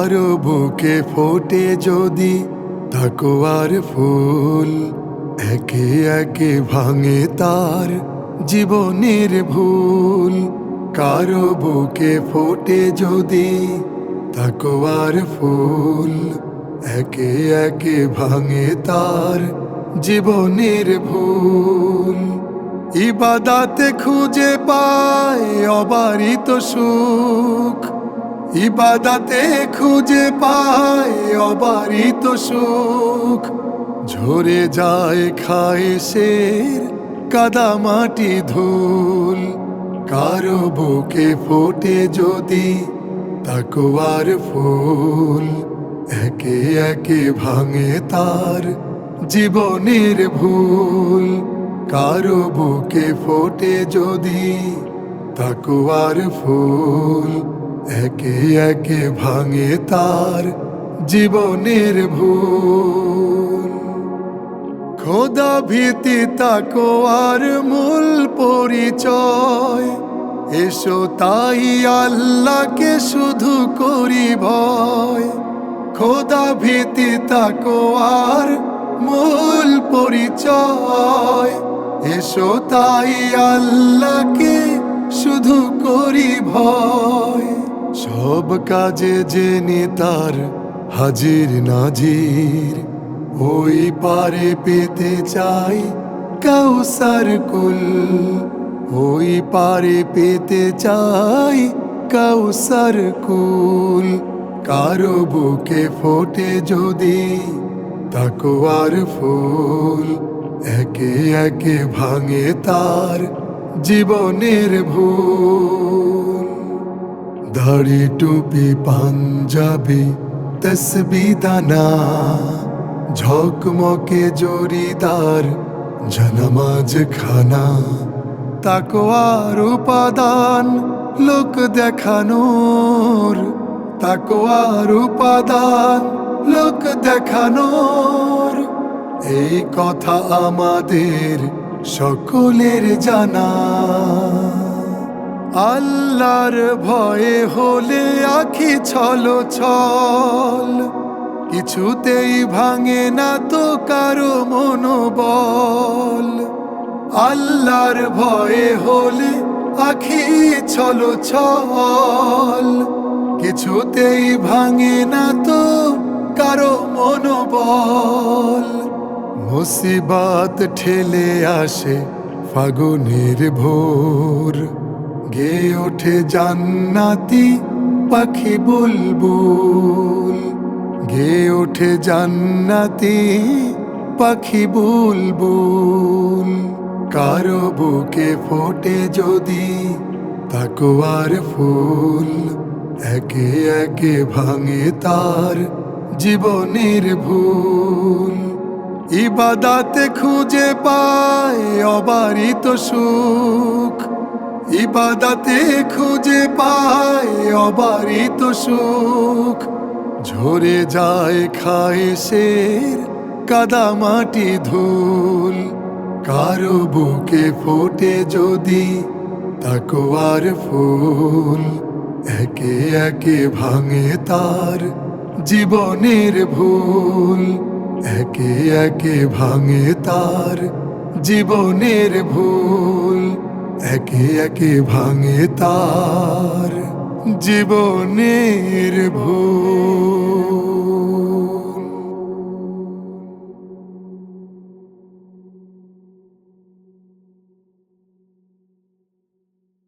কারও বুকে ফোটে যদি তাকোয়ার ফুল, একে একে ভাঙে তার জীবনের ভুল। কারও বুকে ফোটে যদি তাকোয়ার ফুল, একে একে ভাঙে তার জীবনের ভুল। ইবাদাতে খুঁজে পায় অবারিত সুখ ইবাদাতে খুঁজে পায় অবারিত সুখ। ঝরে যায় খায় শের কাদা মাটি ধুল। কারও বুকে ফোটে যদি তাকোয়ার ফুল। একে একে ভাঙে তার জীবনের ভুল। কারও বুকে ফোটে যদি তাকুয়ার ফুল। একে একে ভাঙে তার জীবনের ভুল। খোদা ভীতি তাকোয়ার মূল পরিচয়। এসো তাই আল্লাহকে শুধু করি ভয়। খোদা ভীতি তাকোয়ার মূল পরিচয়। এসো তাই আল্লাহকে শুধু করি ভয়। সব কাজে জেনে তার হাজির নাজির। ওই পারে পেতে চাই কাউসার কুল। ওই পারে পেতে চাই কাউসার কুল। কারও বুকে ফোটে যদি তাকোয়ার ফুল। একে একে ভাঙে তার জীবনের ভুল। দাড়ি টুপি পাঞ্জাবি তসবি দানা ঝকমকে জরিদার জনমাজ খানা তাকোয়ার উপাদান লোক দেখানোর তাকোয়ার উপাদান লোক দেখানোর এই কথা আমাদের সকলের জানা আল্লাহর ভয়ে হলে আখি ছল ছল। কিছুতেই ভাঙে না তো কারও মনোবল। আল্লাহর ভয়ে হলে আখি ছল ছল। কিছুতেই ভাঙে না তো কারও মনোবল। মুসিবাত ঠেলে আসে ফাগুনের ভোর। গে ওঠে জান্নাতি পাখি বুলবুল। গে ওঠে জান্নাতি পাখি বুলবুল। কারও বুকে ফোটে যদি তাকোয়ার ফুল, একে একে ভাঙে তার জীবনের ভুল। ইবাদাতে খুঁজে পায় অবারিত সুখ ইবাদাতে খুঁজে পায় অবারিত সুখ। ঝরে যায় খায় শের কাদা মাটি ধুল। কারও বুকে ফোটে যদি তাকোয়ার ফুল। একে একে ভাঙে তার জীবনের ভুল। একে একে ভাঙে তার জীবনের ভুল। একে একে ভাঙে তার জীবনের ভুল